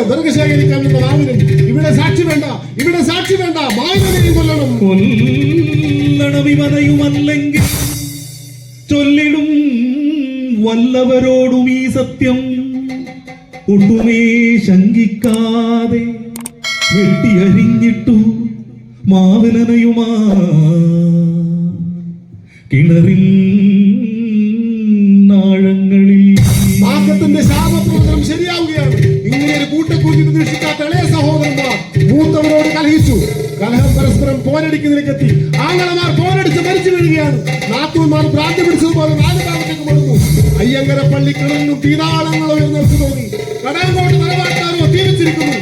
വിറക് ശേഖരിക്കാൻ ഇവിടെ സാക്ഷി വേണ്ട ഇവിടെ സാക്ഷി വേണ്ട. മായനെയും കൊല്ലണം. കൊല്ലണമിവനയുമല്ലെങ്കിൽ ചൊല്ലിടും വല്ലവരോടും ഈ സത്യം. ഒട്ടുമേ ശങ്കിക്കാതെ വെട്ടിയരിഞ്ഞിട്ടു മാവിനനയുമാ. കിണറിൻ പരസ്പരം പോരടിക്കുന്നതിലേക്കെത്തി ആങ്ങളമാർ പോരടിച്ച് മരിച്ചു വീഴുകയാണ്. നാത്തൂന്മാർ ഭ്രാന്തി പിടിച്ചതുപോലെ നാല് ഭാഗത്തേക്ക് മടങ്ങും അയ്യങ്കര പള്ളി നിന്നും തീരാളങ്ങൾ ഉയർന്നെടുത്തു തോന്നി. കടാങ്കോട്ട് തറവാട്ടാരോ തീരിച്ചിരിക്കുന്നു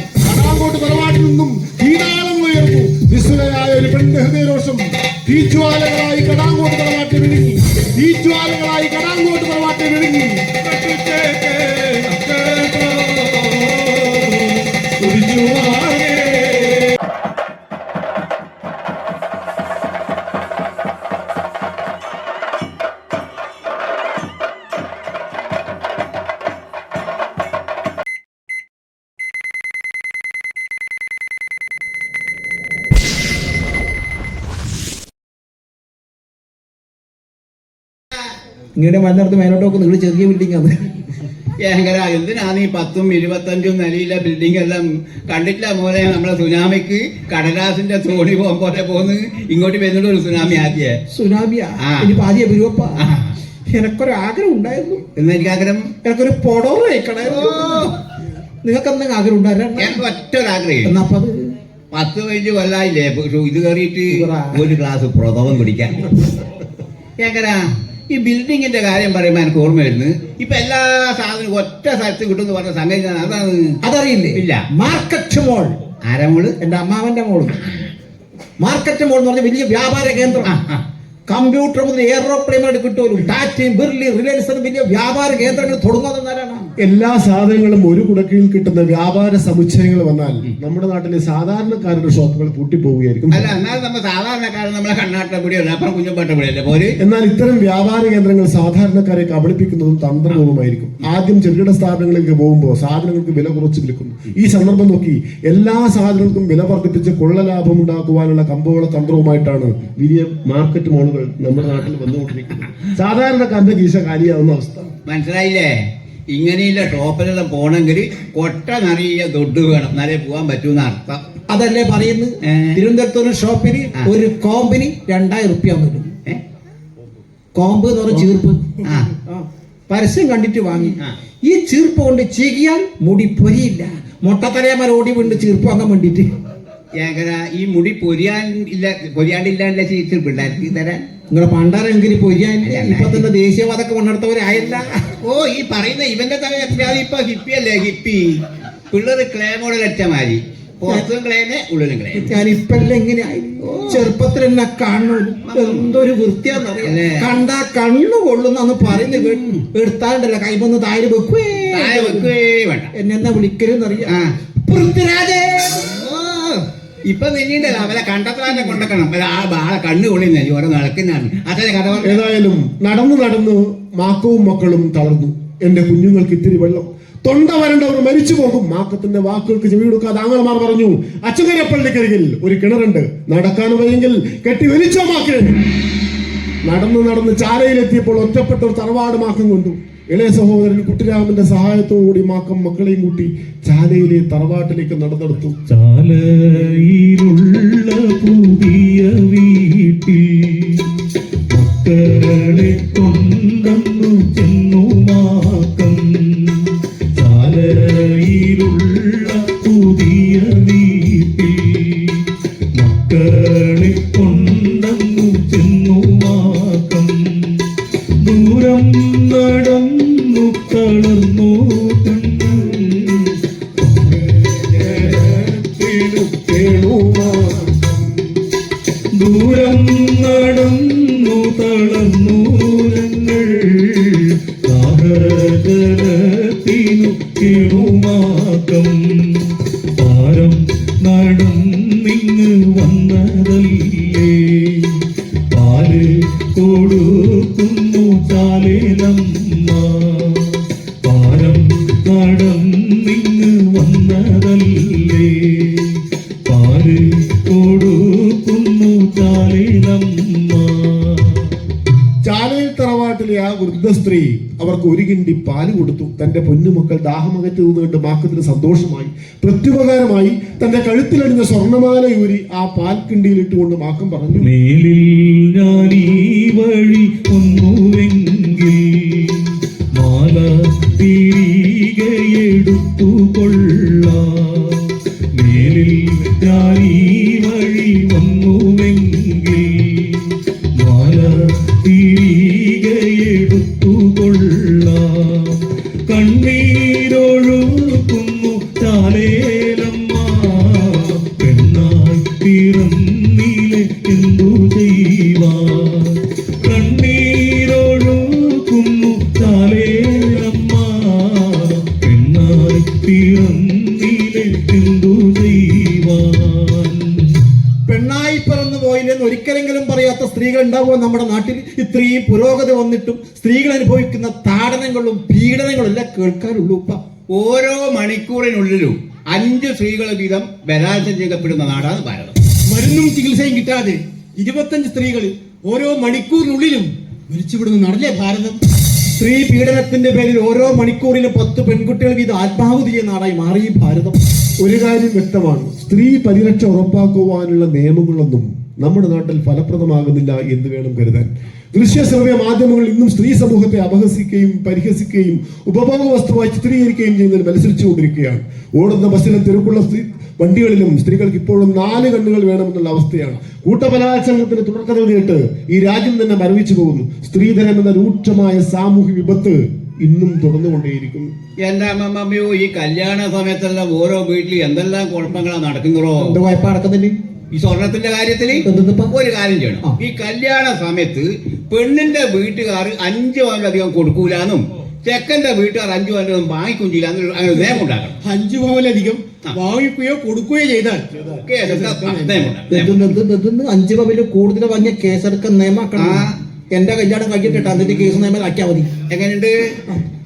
ഇങ്ങനെ വന്നിടത്ത് മേലോട്ടൊക്കെ നിങ്ങൾ ചെറിയ ബിൽഡിംഗ് ആണ്. ഭയങ്കര എന്തിനാണ് ഈ പത്തും ഇരുപത്തഞ്ചും നിലയിലെ ബിൽഡിംഗ് എല്ലാം കണ്ടിട്ടില്ല മോനെ? നമ്മളെ സുനാമിക്ക് കടലാസിന്റെ തോണി പോലെ പോന്ന് ഇങ്ങോട്ട് വരുന്നുണ്ട് ഒരു സുനാമി ആദ്യേ. സുനാമിയാ? ആ. ഇനി പാതിയ വരുവപ്പ. ആ. എനക്കൊരു ആഗ്രഹം ഉണ്ടായിരുന്നു. എന്ന് എനിക്ക് ആഗ്രഹം? എനക്കൊരു പൊടോറ് കഴിക്കണായിരുന്നു നിങ്ങൾക്ക് എന്തെങ്കിലും ആഗ്രഹം ഉണ്ടായിരുന്നു? എനിക്ക് ഒറ്റ ഒരാഗ്രഹം എന്നാ അപ്പൊ അത് പത്ത് പതിനഞ്ച് കൊല്ലായില്ലേ? ഇത് കയറിയിട്ട് ഒരു ഗ്ലാസ് പ്രഥമം കുടിക്കാൻ. ഭയങ്കര ഈ ബിൽഡിങ്ങിന്റെ കാര്യം പറയുമ്പോൾ എനിക്ക് ഓർമ്മ വരുന്നു ഇപ്പൊ എല്ലാ സാധനവും ഒറ്റ സ്ഥലത്ത് കിട്ടും പറഞ്ഞ സംഗതി അതാണ് അതറിയില്ലേ? ഇല്ല. മാർക്കറ്റ് മോൾ ആരാ മോൾ? എന്റെ അമ്മാവന്റെ മോൾ. മാർക്കറ്റ് മോൾ എന്ന് പറഞ്ഞ വലിയ വ്യാപാര കേന്ദ്രം. കമ്പ്യൂട്ടർ മുതൽ എയറോപ്ലെയിൻ വരെ കിട്ടുമല്ലോ. ടാറ്റയും ബിർലി റിലയൻസും വലിയ വ്യാപാര കേന്ദ്രങ്ങൾ തുടങ്ങുന്നത് എല്ലാ സാധനങ്ങളും ഒരു കുടക്കീഴിൽ കിട്ടുന്ന വ്യാപാര സമുച്ചയങ്ങൾ വന്നാൽ നമ്മുടെ നാട്ടിലെ സാധാരണക്കാരുടെ ഷോപ്പുകൾ പൂട്ടിപ്പോവുകയായിരിക്കും. അല്ല എന്നാൽ നമ്മൾ സാധാരണക്കാരൻ നമ്മളെ കണ്ണാട്ടപ്പൊടിയല്ല അപ്പുറം കുഞ്ഞുപാട്ടപ്പൊടിയല്ലേ പോര്. എന്നാൽ ഇത്തരം വ്യാപാര കേന്ദ്രങ്ങൾ സാധാരണക്കാരെ കബളിപ്പിക്കുന്നതും തന്ത്രപൂർവമായിരിക്കും ആദ്യം ചെറുകിട സ്ഥാപനങ്ങളിലേക്ക് പോകുമ്പോൾ സാധനങ്ങൾക്ക് വില കുറച്ച് വിൽക്കുന്നു. ഈ സന്ദർഭം നോക്കി എല്ലാ സാധനങ്ങൾക്കും വില വർദ്ധിപ്പിച്ച് കൊള്ള ലാഭം ഉണ്ടാക്കുവാനുള്ള കമ്പോള തന്ത്രവുമായിട്ടാണ് വലിയ മാർക്കറ്റ് നമ്മുടെ നാട്ടിൽ വന്നുകൊണ്ടിരിക്കുന്നത് സാധാരണക്കാരന്റെ കീശ കാലിയാവുന്ന അവസ്ഥ. മനസ്സിലായില്ലേ? ഇങ്ങനെയുള്ള ഷോപ്പിലെല്ലാം പോണെങ്കിൽ കൊട്ട നിറയെ ദൊഡ് വേണം. എന്നാലേ പോകാൻ പറ്റൂന്ന് അർത്ഥം. അതല്ലേ പറയുന്നു തിരുവനന്തപുരത്തൊരു ഷോപ്പിന് ഒരു കോമ്പിന് രണ്ടായിരം റുപ്യ വരും കോമ്പ് എന്ന് പറഞ്ഞ ചീർപ്പ്. പരസ്യം കണ്ടിട്ട് വാങ്ങി. ഈ ചീർപ്പ് കൊണ്ട് ചീകിയാൽ മുടി പൊരിയില്ല. മുട്ടത്തലയമ്മ ഓടി വീണ്ട് ചീർപ്പ് വാങ്ങാൻ വേണ്ടിട്ട് ഏകര ഈ മുടി പൊരിയാൻ ഇല്ല പൊരിയാണ്ടില്ല ചീച്ചിൽ പിള്ളേർക്ക് തരാൻ. നിങ്ങളെ പണ്ടാരെങ്കിൽ പൊരിയാൻ ഇപ്പൊ തന്നെ ദേശീയവാദമൊക്കെ കൊണ്ടെടുത്തവരായല്ല ഓ ഈ പറയുന്ന ഇവന്റെ തല എത്രയാണ് ഇപ്പൊ ഹിപ്പി അല്ലേ ഹിപ്പി പിള്ളേർ ക്ലേമോടെ മാതിരി. പുറത്തും ക്ലേനെ ഉള്ളിലും ക്ലേ ഞാൻ ഇപ്പല്ല എങ്ങനെയായി ചെറുപ്പത്തിൽ എന്നെ കാണു എന്തൊരു വൃത്തിയാന്നറിയാം? കണ്ടാ കണ്ണു കൊള്ളുന്നു പറയുന്നത്. കേട്ടു എടുത്താണ്ടല്ല കൈമൊന്ന് താര് വെക്കുവേ. വെക്കുവേ വേണ്ട. എന്നെ വിളിക്കലെന്നറിയാം ആ. പൃഥ്വിരാജേ! ഇപ്പൊ നിന്നീണ്ടല്ലോ അവരെ കണ്ടത്താനെ കൊണ്ടക്കണം. ആ ബാള കണ്ണു കൊള്ളില്ല? ഓരോ നടക്കുന്നതാണ്. അതെ കഥ ഏതായാലും നടന്നു നടന്ന് മാക്കവും മക്കളും തളർന്നു. എന്റെ കുഞ്ഞുങ്ങൾക്ക് ഇത്തിരി വെള്ളം. തൊണ്ട വരണ്ടവർ മരിച്ചു പോകും. മാക്കത്തിന്റെ വാക്കുകൾക്ക് ചെവി കൊടുക്കാതെ ആങ്ങളമാർ പറഞ്ഞു അച്ചുകരപ്പള്ളിക്കരികിൽ ഒരു കിണറുണ്ട്. നടക്കാൻ വയ്യെങ്കിൽ കെട്ടി വലിച്ചോ മാക്കേ. നടന്നു നടന്ന് ചാരയിലെത്തിയപ്പോൾ ഒറ്റപ്പെട്ട ഒരു തറവാട് മാക്കം കൊണ്ടു. ഇളയ സഹോദരൻ കുട്ടിരാമന്റെ സഹായത്തോടുകൂടി മാക്കം മക്കളെയും കൂട്ടി ചാലയിലെ തറവാട്ടിലേക്ക് നടന്നെടുത്തു. ചാലയിലുള്ള പുതിയ വീട്ടിൽ തളർന്നു വൃദ്ധ അവർക്ക് ഒരു കിണ്ടി പാൽ കൊടുത്തു. തന്റെ പൊന്നുമക്കൾ നിന്ന് കണ്ട് മാക്കത്തിന് സന്തോഷമായി. പ്രത്യുപകാരമായി തന്റെ കഴുത്തിലണിഞ്ഞ സ്വർണമാല ഊരി ആ പാൽ കിണ്ടിയിൽ ഇട്ടുകൊണ്ട് മാക്കം പറഞ്ഞു മേലിൽ ഞാൻ ഈ വഴി ഒന്നുവെങ്കിൽ പിറന്നിലെ എന്തു ചെയ്യുവാൻ കണ്ണീരൊഴുക്കുന്നു ചാലേലമ്മ പെണ്ണായി പിറന്നിലെ എന്തു പെണ്ണായി പിറന്നു പോയില്ലെന്ന് ഒരിക്കലെങ്കിലും പറയാത്ത സ്ത്രീകൾ ഉണ്ടാവുമോ നമ്മുടെ നാട്ടിൽ? ഇത്രയും പുരോഗതി വന്നിട്ടും സ്ത്രീകൾ അനുഭവിക്കുന്ന താടനങ്ങളും പീഡനങ്ങളും എല്ലാം കേൾക്കാനുള്ളൂ ഓരോ മണിക്കൂറിനുള്ളിലും അഞ്ച് സ്ത്രീകൾ വീതം ബലാത്സംഗം ചെയ്യപ്പെടുന്ന നാടാണ് ഭാരതം. മരുന്നും ചികിത്സയും കിട്ടാതെ ഇരുപത്തഞ്ച് സ്ത്രീകൾ ഓരോ മണിക്കൂറിനുള്ളിലും മരിച്ചുവിടുന്ന നടല്ലേ ഭാരതം? സ്ത്രീ പീഡനത്തിന്റെ പേരിൽ ഓരോ മണിക്കൂറിലും പത്ത് പെൺകുട്ടികൾ വീതം ആത്മാഹുതി ചെയ്യുന്ന നാടായി മാറി ഭാരതം. ഒരു കാര്യം വ്യക്തമാണ്. സ്ത്രീ പരിരക്ഷ ഉറപ്പാക്കുവാനുള്ള നിയമങ്ങളൊന്നും നമ്മുടെ നാട്ടിൽ ഫലപ്രദമാകുന്നില്ല എന്ന് വേണം കരുതാൻ. ദൃശ്യ ശ്രവ്യ മാധ്യമങ്ങൾ ഇന്നും സ്ത്രീ സമൂഹത്തെ അപഹസിക്കുകയും പരിഹസിക്കുകയും ഉപഭോഗ വസ്തുവായി ചിത്രീകരിക്കുകയും ചെയ്യുന്നതിൽ മത്സരിച്ചുകൊണ്ടിരിക്കുകയാണ്. ഓടുന്ന ബസ്സിലും തിരക്കുള്ള സ്ത്രീ വണ്ടികളിലും സ്ത്രീകൾക്ക് ഇപ്പോഴും നാല് കണ്ണുകൾ വേണമെന്നുള്ള അവസ്ഥയാണ്. കൂട്ടബലാത്സംഗത്തിന് തുടക്കം കേട്ട് ഈ രാജ്യം തന്നെ മരവിച്ചു പോകുന്നു. സ്ത്രീധനം എന്ന രൂക്ഷമായ സാമൂഹ്യ വിപത്ത് ഇന്നും തുടർന്നുകൊണ്ടേയിരിക്കുന്നു എന്റെ അമ്മമ്മയോ ഈ കല്യാണ സമയത്തെല്ലാം ഓരോ വീട്ടിൽ എന്തെല്ലാം കുഴപ്പങ്ങളാണ് നടക്കുന്നോ എന്റെ വായ്പ അടക്കുന്നില്ല ഈ സ്വർണത്തിന്റെ കാര്യത്തിൽ? ഒരു കാര്യം ചെയ്യണം. ഈ കല്യാണ സമയത്ത് പെണ്ണിന്റെ വീട്ടുകാർ അഞ്ചു പവനിലധികം കൊടുക്കൂലെന്നും ചെക്കന്റെ വീട്ടുകാർ അഞ്ചു പവനിലധികം വാങ്ങിക്കും ചെയ്യില്ല അങ്ങനെ നിയമം ഉണ്ടാക്കണം. അഞ്ചു പവനിലധികം വാങ്ങിക്കുകയോ കൊടുക്കുകയോ ചെയ്താൽ അഞ്ചു പവനിൽ കൂടുതൽ വാങ്ങിയ കേസെടുക്കാൻ നിയമാക്കണം. എന്റെ കല്യാണം കഴിഞ്ഞിട്ട് അതിന്റെ കേസ് നിയമം മതി. എങ്ങനെയുണ്ട്?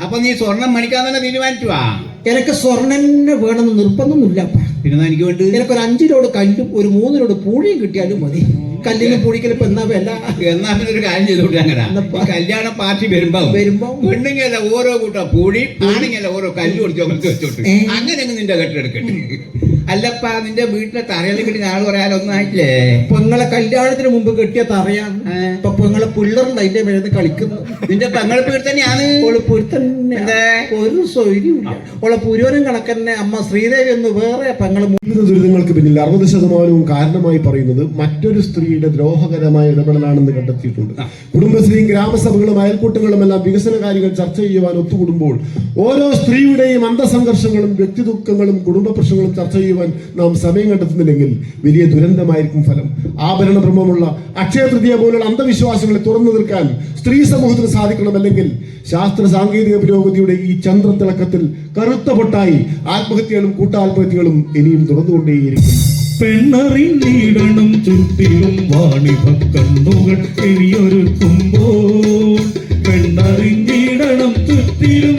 അപ്പൊ നീ സ്വർണം മണിക്കാൻ തന്നെ തീരുമാനിച്ചുവാ എനിക്ക് സ്വർണന്നെ വേണമെന്ന് നിർബന്ധമൊന്നുമില്ല പിന്നെ എനിക്ക് വേണ്ടി എനിക്കൊരു അഞ്ചിലോട് കല്ലും ഒരു മൂന്നിലോട് പൂഴിയും കിട്ടിയാലും മതി. കല്ലിനും പൂഴിക്കലും ഇപ്പൊ എന്നാ വില? എന്നാ പിന്നെ ഒരു കാര്യം ചെയ്തോട്ടെ അങ്ങനെ. കല്യാണ പാർട്ടി വരുമ്പോ വരുമ്പോ? പെണ്ണുങ്ങല്ല ഓരോ കൂട്ടം പൂഴി ആണുങ്ങല്ല ഓരോ കല്ല് കൊടുത്ത് വെച്ചോട്ട്? അങ്ങനെ അങ്ങ് നിന്റെ കെട്ടെടുക്കട്ടെ അല്ലപ്പാ നിന്റെ വീട്ടിലെ തറയിൽ കിട്ടി നാൾ പറയാൻ ഒന്നായിട്ടില്ലേ പെങ്ങളെ കല്യാണത്തിന് മുമ്പ് കെട്ടിയ തറയാണ്. ഇപ്പൊ പെങ്ങളെ പിള്ളറുണ്ട് അതിന്റെ മേലെ കളിക്കുന്നു. നിന്റെ പെങ്ങളെ പേര് തന്നെയാണ്? ഓൾ പുരുത്തന്നെ? ഒരു സൗകര്യമില്ല ഓളെ പുരോനം കണക്കന്നെ അമ്മ ശ്രീദേവി എന്ന് വേറെ പെങ്ങളെ ദുരിതങ്ങൾക്ക് പിന്നിൽ അറുപത് ശതമാനവും കാരണമായി പറയുന്നത് മറ്റൊരു സ്ത്രീയുടെ ദ്രോഹകരമായ ഇടപെടലാണെന്ന് കണ്ടെത്തിയിട്ടുണ്ട്. കുടുംബശ്രീയും ഗ്രാമസഭകളും അയൽക്കൂട്ടങ്ങളും എല്ലാം വികസനകാരികൾ ചർച്ച ചെയ്യുവാൻ ഒത്തുകൂടുമ്പോൾ ഓരോ സ്ത്രീയുടെയും അന്തസംഘർഷങ്ങളും വ്യക്തിദുഃഖങ്ങളും കുടുംബ പ്രശ്നങ്ങളും ചർച്ച ചെയ്യുവാൻ നാം സമയം കണ്ടെത്തുന്നില്ലെങ്കിൽ വലിയ ദുരന്തമായിരിക്കും ഫലം. ആഭരണ ബ്രഹ്മമുള്ള അക്ഷയ തൃതീയ പോലുള്ള അന്ധവിശ്വാസങ്ങളെ തുറന്നു നിൽക്കാൻ സ്ത്രീ സമൂഹത്തിന് സാധിക്കണമല്ലെങ്കിൽ ശാസ്ത്ര സാങ്കേതിക പുരോഗതിയുടെ ഈ ചന്ദ്രത്തിളക്കത്തിൽ കറുത്ത പൊട്ടായി ആത്മഹത്യകളും കൂട്ടാത്മഹത്യകളും ഇനിയും തുറന്നുകൊണ്ടേയിരിക്കും പെണ്ണറിഞ്ഞിടണം ചുറ്റിലും വാണിഭ കണ്ണുകൾ ഇനിയൊരുക്കുമ്പോൾ പെണ്ണറിഞ്ഞിടണം ചുറ്റിലും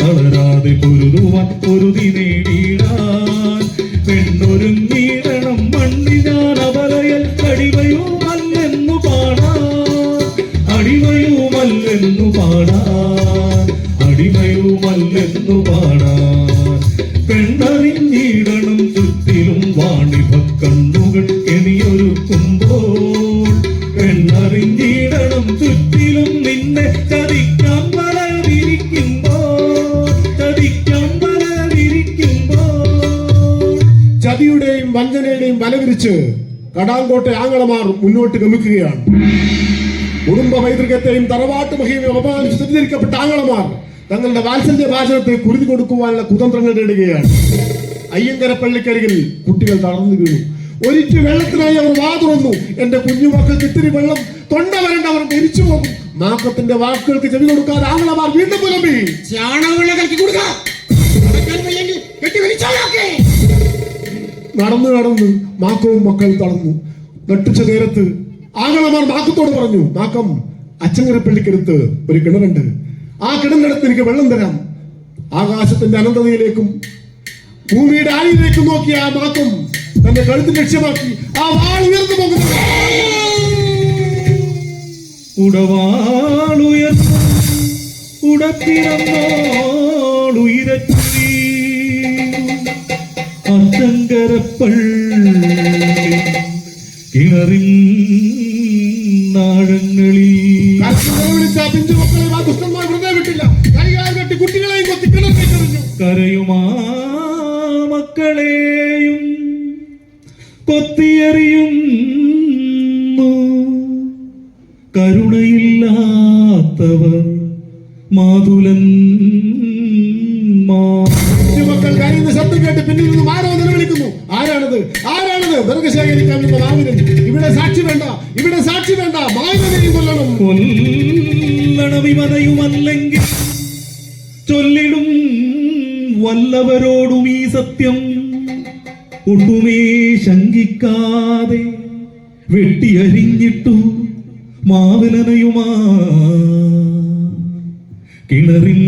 തളരാതെ പൊരുതുവാൻ പൊരുതി നേടിയിടാൻ വലവിരിച്ച് കടാങ്കോട്ടെ ആങ്ങളമാർ മുന്നോട്ട് ഗമിക്കുകയാണ്. കുടുംബ പൈതൃകത്തെയും തറവാട്ട് മഹിമയും അപമാനിച്ച് തെറ്റിദ്ധരിക്കപ്പെട്ട ആങ്ങളമാർ തങ്ങളുടെ വാത്സല്യ ഭാഷണത്തെ കുരുതി കൊടുക്കുവാനുള്ള കുതന്ത്രങ്ങൾ നേടുകയാണ് അയ്യങ്കര പള്ളിക്കരികിൽ കുട്ടികൾ തളർന്നു വീണു. ഒരിച്ചു വെള്ളത്തിനായി അവർ വാ തുറന്നു. എന്റെ കുഞ്ഞുമക്കൾക്ക് ഇത്തിരി വെള്ളം തൊണ്ട വരണ്ട അവർ മരിച്ചു പോകും. മാക്കത്തിന്റെ വാക്കുകൾക്ക് ചെവി കൊടുക്കാതെ ആങ്ങളമാർ വീണ്ടും പുലമ്പി. കലക്കി കൊടുക്കാം. കെട്ടി വലിച്ചാലൊക്കെ നടന്നു നടന്ന് മാക്കവും മക്കളും തളർന്നു. നട്ടുച്ച നേരത്ത് ആകളമാർ മാക്കത്തോട് പറഞ്ഞു മാക്കം അച്ചങ്കരപ്പള്ളിക്കടുത്ത് ഒരു കിണറുണ്ട്. ആ കിണറിനടുത്ത് എനിക്ക് വെള്ളം തരാം. ആകാശത്തിന്റെ അനന്തതയിലേക്കും ഭൂമിയുടെ ആഴിയിലേക്കും നോക്കി ആ മാക്കം തന്റെ കഴുത്ത് ലക്ഷ്യമാക്കി ആ വാൾ ഉയർന്നു പോകുന്നു. ഉടവാളുയർന്നു ഉടപ്പിറന്നോളുയരച്ചി അച്ചങ്കരപ്പള്ളി കിണറിൻ നാഴങ്ങളിൽ. ആ പിഞ്ചു മക്കളെ ദുഷ്ടന്മാർ മക്കൾ കരയുന്ന ശബ്ദം കേട്ട് പിന്നിൽ നിന്നും ആരോ നിലവിളിക്കുന്നു ആരാണത്? ആരാണത്? വിറക് ശേഖരിക്കാൻ നിന്ന മാവിനൻ. ഇവിടെ സാക്ഷി വേണ്ട. ഇവിടെ സാക്ഷി വേണ്ട. മാവിനെയും കൊല്ലണം. കൊല്ലണവിമതയുമല്ലെങ്കിൽ ചൊല്ലിടും വല്ലവരോടും ഈ സത്യം. ഒട്ടുമേ ശങ്കിക്കാതെ വെട്ടിയരിഞ്ഞിട്ടു മാവിലനയുമാ കിണറിൻ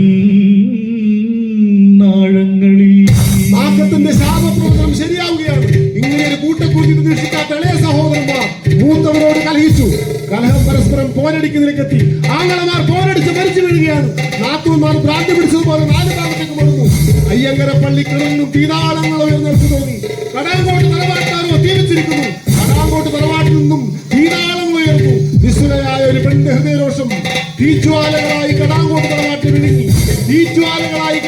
പരസ്പരം എത്തി ആങ്ങളമാർ പോരടിച്ച് മരിച്ചു വീഴുകയാണ്. നാത്തൂന്മാർ ഭ്രാന്തി പിടിച്ചതുപോലെ നാല് ഭാഗത്തേക്ക് വളർന്നു അയ്യങ്കര പള്ളി കിണറിനും തീരാളങ്ങൾ ഉയർന്നെടുത്തു തോന്നി. കടാങ്കോട്ട് തലവാട്ടാരോ തീരിച്ചിരിക്കുന്നു കടാങ്കോട്ട് തലവാട്ടിൽ നിന്നും തീരാളങ്ങൾ ഉയർന്നു. നിസ്സുരയായ ഒരു പെണ്ണ് ഹൃദയരോഷം തീജ്വാലകളായി കടാങ്കോട്ട് തലവാട്ടിൽ വിഴുങ്ങി. തീജ്വാലകളായി